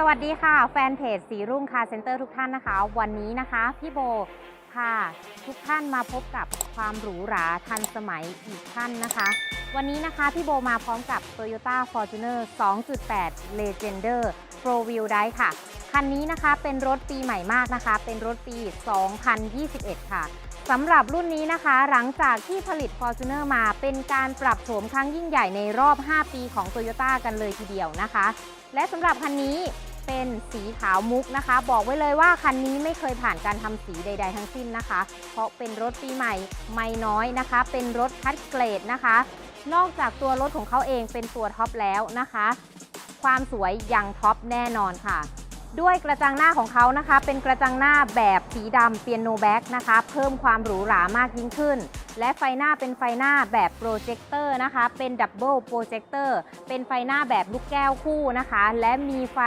สวัสดีค่ะ แฟนเพจสีรุ่งคาเซ็นเตอร์ทุกท่านนะคะ วันนี้นะคะพี่โบพาทุกท่านมาพบกับความหรูหราทันสมัยอีกท่านนะคะ วันนี้นะคะพี่โบมาพร้อมกับ Toyota Fortuner 2.8 Legender Pro Wheel Drive ค่ะ คันนี้นะคะเป็นรถปีใหม่มากนะคะ เป็นรถปี 2021 ค่ะสำหรับรุ่นนี้นะคะ หลังจากที่ผลิต Fortuner มาเป็นการปรับโฉมครั้งยิ่งใหญ่ในรอบ 5 ปีของ Toyota กันเลยทีเดียวนะคะ และสำหรับคันนี้ เป็นสีขาวมุกนะคะ บอกไว้เลยว่าคันนี้ไม่เคยผ่านการทำสีใด ๆ ทั้งสิ้นนะคะ เพราะเป็นรถปีใหม่ไม่น้อยนะคะ เป็นรถคัดเกรดนะคะ นอกจากตัวรถของเขาเองเป็นตัวท็อปแล้วนะคะ ความสวยยังท็อปแน่นอนค่ะ ด้วยกระจังหน้าของเขานะคะ เป็นกระจังหน้าแบบสีดำเปียโนแบ็กนะคะ เพิ่มความหรูหรามากยิ่งขึ้น และไฟหน้าเป็นไฟหน้าแบบโปรเจคเตอร์นะคะ เป็นดับเบิลโปรเจคเตอร์เป็นไฟหน้าแบบลูกแก้วคู่นะคะ และมีไฟ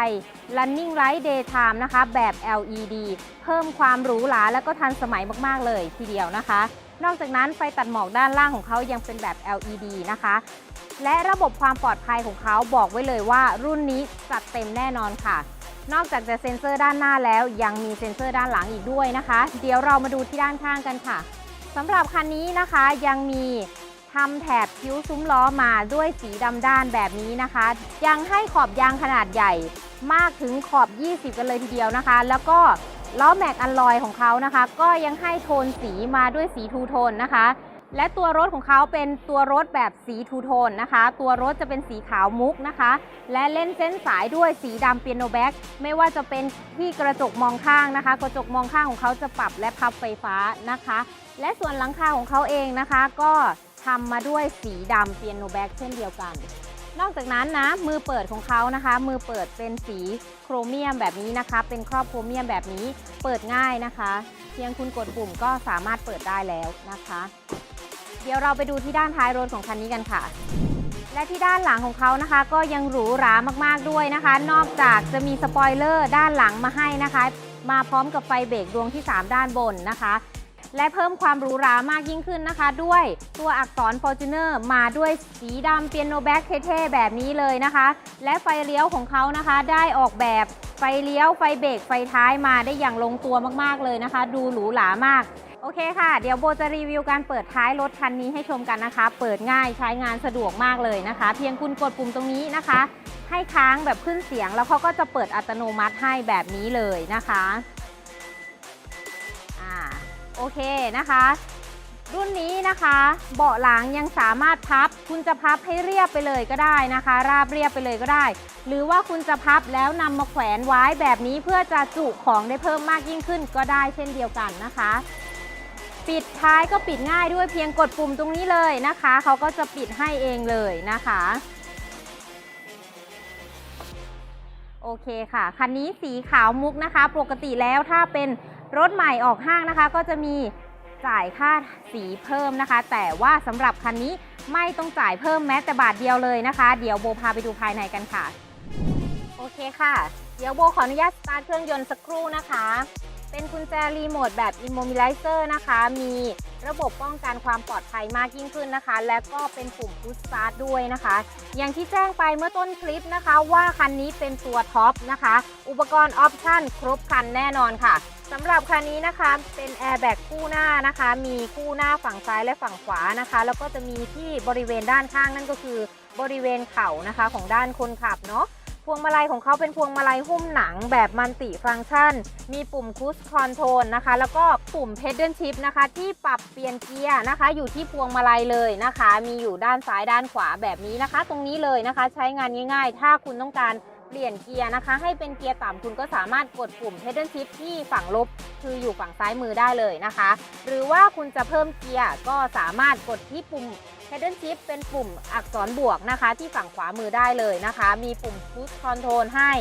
running light daytime นะคะ แบบ LED เพิ่มความหรูหราและก็ทันสมัยมากๆเลยทีเดียวนะคะ นอกจากนั้นไฟตัดหมอกด้านล่างของเขายังเป็นแบบ LED นะคะและระบบความปลอดภัยของเขาบอกไว้เลยว่ารุ่นนี้จัดเต็มแน่นอนค่ะ นอกจากจะเซ็นเซอร์ด้านหน้าแล้วยังมีเซ็นเซอร์ด้านหลังอีกด้วยนะคะ เดี๋ยวเรามาดูที่ด้านข้างกันค่ะสำหรับคันนี้นะคะยังมีทำแถบคิ้วซุ้มล้อมาด้วยสีดำด้านแบบนี้นะคะ ยังให้ขอบยางขนาดใหญ่มากถึงขอบ 20 กันเลยทีเดียวนะคะ แล้วก็ล้อแม็กอัลลอยของเขานะคะ ก็ยังให้โทนสีมาด้วยสีทูโทนนะคะ และตัวรถของเขาเป็นตัวรถแบบสีทูโทนนะคะ ตัวรถจะเป็นสีขาวมุกนะคะ และเล่นเส้นสายด้วยสีดำเปียโนแบ็กไม่ว่าจะเป็นที่กระจกมองข้างนะคะ กระจกมองข้างของเขาจะปรับและพับไฟฟ้านะคะ และส่วนหลังคาของเขาเองนะคะ ก็ทำมาด้วยสีดำเปียโนแบ็กเช่นเดียวกัน นอกจากนั้นนะมือเปิดของเขานะคะ มือเปิดเป็นสีโครเมียมแบบนี้นะคะ เป็นครอบโครเมียมแบบนี้เปิดง่ายนะคะ เพียงคุณกดปุ่มก็สามารถเปิดได้แล้วนะคะ เดี๋ยวเราไปดูที่ด้านท้ายรถของคันนี้กันค่ะ และที่ด้านหลังของเขานะคะ ก็ยังหรูหรามากๆด้วยนะคะ นอกจากจะมีสปอยเลอร์ด้านหลังมาให้นะคะ มาพร้อมกับไฟเบรกดวงที่ 3 ด้านบนนะคะและเพิ่มความหรูหรามากยิ่งขึ้นนะคะ ด้วยตัวอักษร Fortuner มาด้วยสีดำเปียโนแบ็กเท่ๆ แบบนี้เลยนะคะ และไฟเลี้ยวของเขานะคะ ได้ออกแบบไฟเลี้ยวไฟเบรกไฟท้ายมาได้อย่างลงตัวมากๆเลยนะคะ ดูหรูหรามาก โอเคค่ะ เดี๋ยวโบจะรีวิวการเปิดท้ายรถคันนี้ให้ชมกันนะคะ เปิดง่ายใช้งานสะดวกมากเลยนะคะ เพียงคุณกดปุ่มตรงนี้นะคะ ให้ค้างแบบขึ้นเสียง แล้วเขาก็จะเปิดอัตโนมัติให้แบบนี้เลยนะคะอ่าโอเคนะคะ รุ่นนี้นะคะ เบาะหลังยังสามารถพับ คุณจะพับให้เรียบไปเลยก็ได้นะคะ ราบเรียบไปเลยก็ได้ หรือว่าคุณจะพับแล้วนำมาแขวนไว้แบบนี้เพื่อจะจุของได้เพิ่มมากยิ่งขึ้นก็ได้เช่นเดียวกันนะคะ ปิดท้ายก็ปิดง่ายด้วยเพียงกดปุ่มตรงนี้เลยนะคะ เขาก็จะปิดให้เองเลยนะคะ โอเคค่ะ คันนี้สีขาวมุกนะคะ ปกติแล้วถ้าเป็นรถใหม่ออกห้างนะคะ ก็จะมีจ่ายค่าสีเพิ่มนะคะ แต่ว่าสำหรับคันนี้ไม่ต้องจ่ายเพิ่มแม้แต่บาทเดียวเลยนะคะ เดี๋ยวโบพาไปดูภายในกันค่ะ โอเคค่ะ เดี๋ยวโบขออนุญาตสตาร์ทเครื่องยนต์สักครู่นะคะ เป็นกุญแจรีโมทแบบ Immobilizer นะคะ มีระบบป้องกันความปลอดภัยมากยิ่งขึ้นนะคะ และก็เป็นปุ่ม Push Start ด้วยนะคะ อย่างที่แจ้งไปเมื่อต้นคลิปนะคะ ว่าคันนี้เป็นตัวท็อปนะคะ อุปกรณ์ออปชั่นครบครันแน่นอนค่ะสำหรับคันนี้นะคะเป็นแอร์แบ็กคู่หน้านะคะ มีคู่หน้าฝั่งซ้ายและฝั่งขวานะคะ แล้วก็จะมีที่บริเวณด้านข้างนั่นก็คือบริเวณเข่านะคะของด้านคนขับเนาะ พวงมาลัยของเขาเป็นพวงมาลัยหุ้มหนังแบบมัลติฟังก์ชัน มีปุ่มคูสคอนโทรลนะคะ แล้วก็ปุ่มเพดเดิลชิพนะคะ ที่ปรับเปลี่ยนเกียร์นะคะ อยู่ที่พวงมาลัยเลยนะคะ มีอยู่ด้านซ้ายด้านขวาแบบนี้นะคะ ตรงนี้เลยนะคะ ใช้งานง่ายๆ ถ้าคุณต้องการ เปลี่ยนเกียร์นะคะ ให้เป็นเกียร์ต่ำคุณก็สามารถกดปุ่มเพดเดิลชิพที่ฝั่งลบ คืออยู่ฝั่งซ้ายมือได้เลยนะคะ หรือว่าคุณจะเพิ่มเกียร์ก็สามารถกดที่ปุ่ม Pedal Shift เป็นปุ่มอักษรบวกนะคะ ที่ฝั่งขวามือได้เลยนะคะ มีปุ่ม Push Control ให้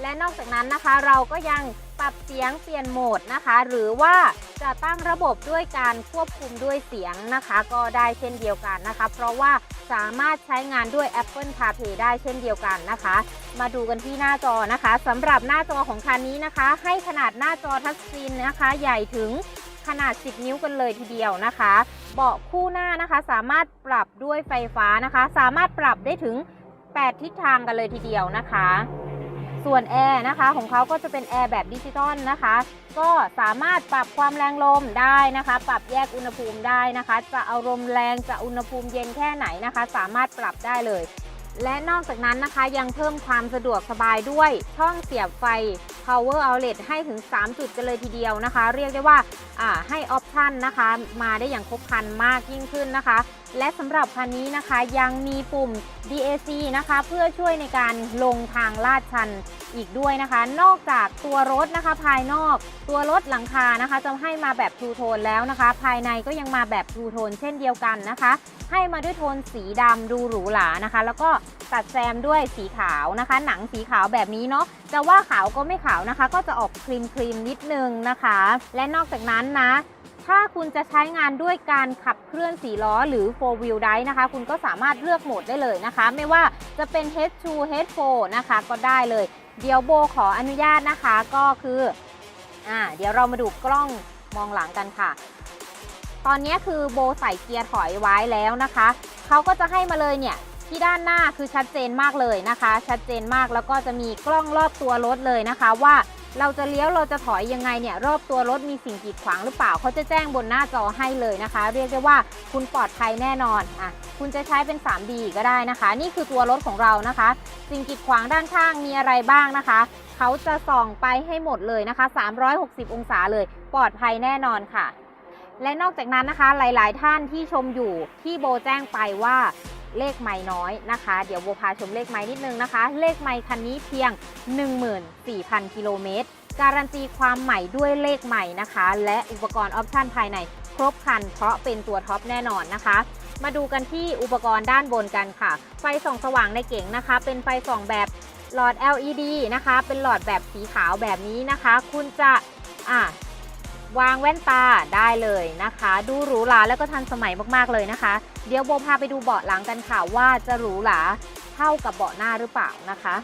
และนอกจากนั้นนะคะเราก็ยัง ปรับเสียงเปลี่ยนโหมดนะคะ หรือว่าจะตั้งระบบด้วยการควบคุมด้วยเสียงนะคะ ก็ได้เช่นเดียวกันนะคะ เพราะว่าสามารถใช้งานด้วย Apple CarPlay ได้เช่นเดียวกันนะคะ มาดูกันที่หน้าจอนะคะสำหรับหน้าจอของคันนี้นะคะ ให้ขนาดหน้าจอทัชสกรีนนะคะ ใหญ่ถึงขนาด 10 นิ้วกันเลยทีเดียวนะคะ เบาะคู่หน้านะคะ สามารถปรับด้วยไฟฟ้านะคะ สามารถปรับได้ถึง 8 ทิศทางกันเลยทีเดียวนะคะ ส่วนแอร์นะคะของเขาก็จะเป็นแอร์แบบดิจิตอลนะคะ ก็สามารถปรับความแรงลมได้นะคะ ปรับแยกอุณหภูมิได้นะคะ จะเอาลมแรงจะอุณหภูมิเย็นแค่ไหนนะคะ สามารถปรับได้เลย และนอกจากนั้นนะคะยังเพิ่มความสะดวกสบายด้วยช่องเสียบไฟ power outlet ให้ถึง 3 จุดกันเลยทีเดียวนะคะ เรียกได้ว่าอ่าให้ออปชันนะคะ มาได้อย่างครบครันมากยิ่งขึ้นนะคะ และสำหรับคันนี้นะคะยังมีปุ่ม DAC นะคะ เพื่อช่วยในการลงทางลาดชันอีกด้วยนะคะ นอกจากตัวรถนะคะ ภายนอกตัวรถหลังคานะคะ จะให้มาแบบทูโทนแล้วนะคะ ภายในก็ยังมาแบบทูโทนเช่นเดียวกันนะคะ ให้มาด้วยโทนสีดำดูหรูหรานะคะ แล้วก็ตัดแซมด้วยสีขาวนะคะ หนังสีขาวแบบนี้เนาะจะว่าขาวก็ไม่ขาวนะคะ ก็จะออกครีมครีมนิดนึงนะคะ และนอกจากนั้นนะ ถ้าคุณจะใช้งานด้วยการขับเคลื่อน4ล้อหรือ4 wheel drive นะคะ คุณก็สามารถเลือกโหมดได้เลยนะคะ ไม่ว่าจะเป็น H2 H4 นะคะ ก็ได้เลย เดี๋ยวโบขออนุญาตนะคะก็คืออ่าเดี๋ยวเรามาดูกล้องมองหลังกันค่ะ ตอนนี้คือโบใส่เกียร์ถอยไว้แล้วนะคะเขาก็จะให้มาเลยเนี่ยที่ด้านหน้าคือชัดเจนมากเลยนะคะ ชัดเจนมากแล้วก็จะมีกล้องรอบตัวรถเลยนะคะว่า เราจะเลี้ยวเราจะถอยยังไงเนี่ยรอบตัวรถมีสิ่งกีดขวางหรือเปล่าเขาจะแจ้งบนหน้าจอให้เลยนะคะ เรียกได้ว่าคุณปลอดภัยแน่นอนอะคุณจะใช้เป็น 3D ก็ได้นะคะ นี่คือตัวรถของเรานะคะ สิ่งกีดขวางด้านข้างมีอะไรบ้างนะคะเขาจะส่องไปให้หมดเลยนะคะ 360 องศาเลยปลอดภัยแน่นอนค่ะ และนอกจากนั้นนะคะหลาย ๆ ท่านที่ชมอยู่ที่โบแจ้งไปว่า เลขไม่น้อยนะคะ เดี๋ยวโบพาชมเลขไม่นิดนึงนะคะ เลขไม่คันนี้เพียง 14,000 กิโลเมตร การันตีความใหม่ด้วยเลขใหม่นะคะ และอุปกรณ์ออปชั่นภายในครบคัน เพราะเป็นตัวท็อปแน่นอนนะคะ มาดูกันที่อุปกรณ์ด้านบนกันค่ะ ไฟส่องสว่างในเก๋งนะคะ เป็นไฟส่องแบบหลอด LED นะคะ เป็นหลอดแบบสีขาวแบบนี้นะคะ คุณจะอะ วางแว่นตาได้เลยนะคะ ดูหรูหราแล้วก็ทันสมัยมากๆเลยนะคะ เดี๋ยวโบพาไปดูเบาะหลังกันค่ะว่าจะหรูหราเท่ากับเบาะหน้าหรือเปล่านะคะ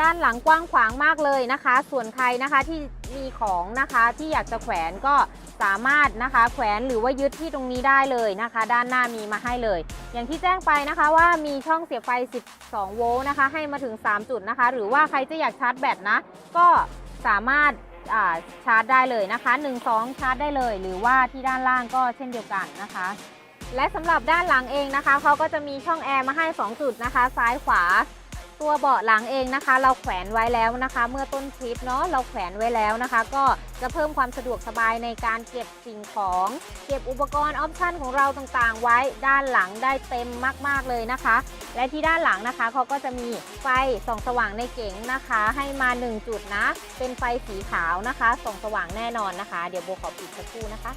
ด้านหลังกว้างขวางมากเลยนะคะ ส่วนใครนะคะที่มีของนะคะที่อยากจะแขวนก็สามารถนะคะแขวนหรือว่ายึดที่ตรงนี้ได้เลยนะคะ ด้านหน้ามีมาให้เลย อย่างที่แจ้งไปนะคะว่ามีช่องเสียบไฟ 12 โวลต์นะคะ ให้มาถึง 3 จุดนะคะ หรือว่าใครจะอยากชาร์จแบตนะ ก็สามารถ ชาร์จได้เลยนะคะ1 2ชาร์จได้เลย หรือว่าที่ด้านล่างก็เช่นเดียวกันนะคะ และสำหรับด้านหลังเองนะคะเขาก็จะมีช่องแอร์มาให้ 2 จุดนะคะ ซ้ายขวา ตัวเบาะหลังเองนะคะ เราแขวนไว้แล้วนะคะ เมื่อต้นคลิปเนาะเราแขวนไว้แล้วนะคะ ก็จะเพิ่มความสะดวกสบายในการเก็บสิ่งของ เก็บอุปกรณ์ออปชั่นของเราต่างๆ ไว้ด้านหลังได้เต็มมากๆเลยนะคะ และที่ด้านหลังนะคะเขาก็จะมีไฟส่องสว่างในเก๋งนะคะ ให้มา 1 จุดนะ เป็นไฟสีขาวนะคะส่องสว่างแน่นอนนะคะ เดี๋ยวโบขอปิดสักครู่นะคะ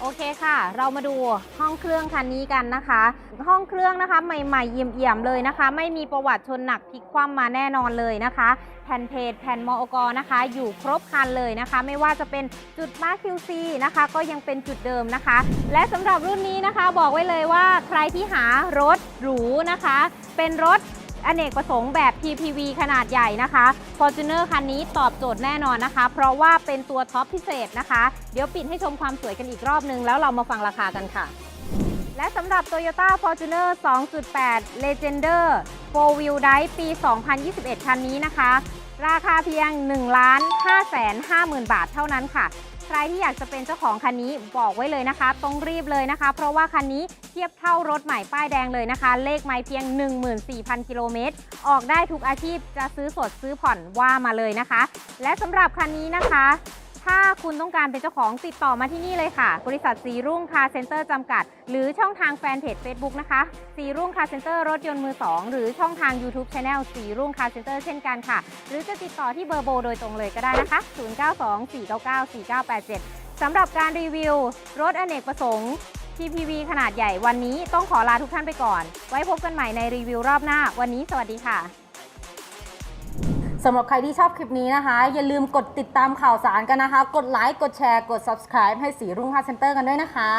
โอเคค่ะ เรามาดูห้องเครื่องคันนี้กันนะคะ ห้องเครื่องนะคะใหม่ๆเยี่ยมๆเลยนะคะ ไม่มีประวัติชนหนักพลิกคว่ำมาแน่นอนเลยนะคะ แผ่นเพจแผ่นมอกนะคะ อยู่ครบคันเลยนะคะ ไม่ว่าจะเป็นจุดมาร์ค QC นะคะ ก็ยังเป็นจุดเดิมนะคะ และสำหรับรุ่นนี้นะคะบอกไว้เลยว่าใครที่หารถหรูนะคะ เป็นรถ อเนกประสงค์แบบ PPV ขนาดใหญ่นะคะ Fortuner คันนี้ตอบโจทย์แน่นอนนะคะ เพราะว่าเป็นตัวท็อปพิเศษนะคะ เดี๋ยวปิดให้ชมความสวยกันอีกรอบนึง แล้วเรามาฟังราคากันค่ะและสำหรับ Toyota Fortuner 2.8 Legender 4 Wheel Drive ปี 2021 คันนี้นะคะ ราคาเพียง 1 5 5 0 0 0 0 บาทเท่านั้นค่ะ ใครที่อยากจะเป็นเจ้าของคันนี้บอกไว้เลยนะคะ ต้องรีบเลยนะคะ เพราะว่าคันนี้ ทียบเท่ารถใหม่ป้ายแดงเลยนะคะ เลขไม่เพียง 14,000 กิโลเมตร ออกได้ทุกอาชีพจะซื้อสดซื้อผ่อนว่ามาเลยนะคะ และสำหรับคันนี้นะคะ ถ้าคุณต้องการเป็นเจ้าของติดต่อมาที่นี่เลยค่ะ บริษัทสีรุ่งคาร์เซ็นเตอร์จำกัด หรือช่องทางแฟนเพจ Facebook นะคะสีรุ่งคาร์เซ็นเตอร์รถยนต์มือ 2 หรือช่องทาง YouTube Channel สีรุ่งคาร์เซ็นเตอร์เช่นกันค่ะ หรือจะติดต่อที่เบอร์โบโดยตรงเลยก็ได้นะคะ 0924994987สำหรับการรีวิวรถอเนกประสงค์ TPV ขนาดใหญ่วันนี้ต้องขอลาทุกท่านไปก่อน ไว้พบกันใหม่ในรีวิวรอบหน้า วันนี้สวัสดีค่ะสำหรับใครที่ชอบคลิปนี้นะคะ อย่าลืมกดติดตามข่าวสารกันนะคะ กดไลค์ กดแชร์ กด subscribe ให้สีรุ่งค่าเซ็นเตอร์กันด้วยนะคะ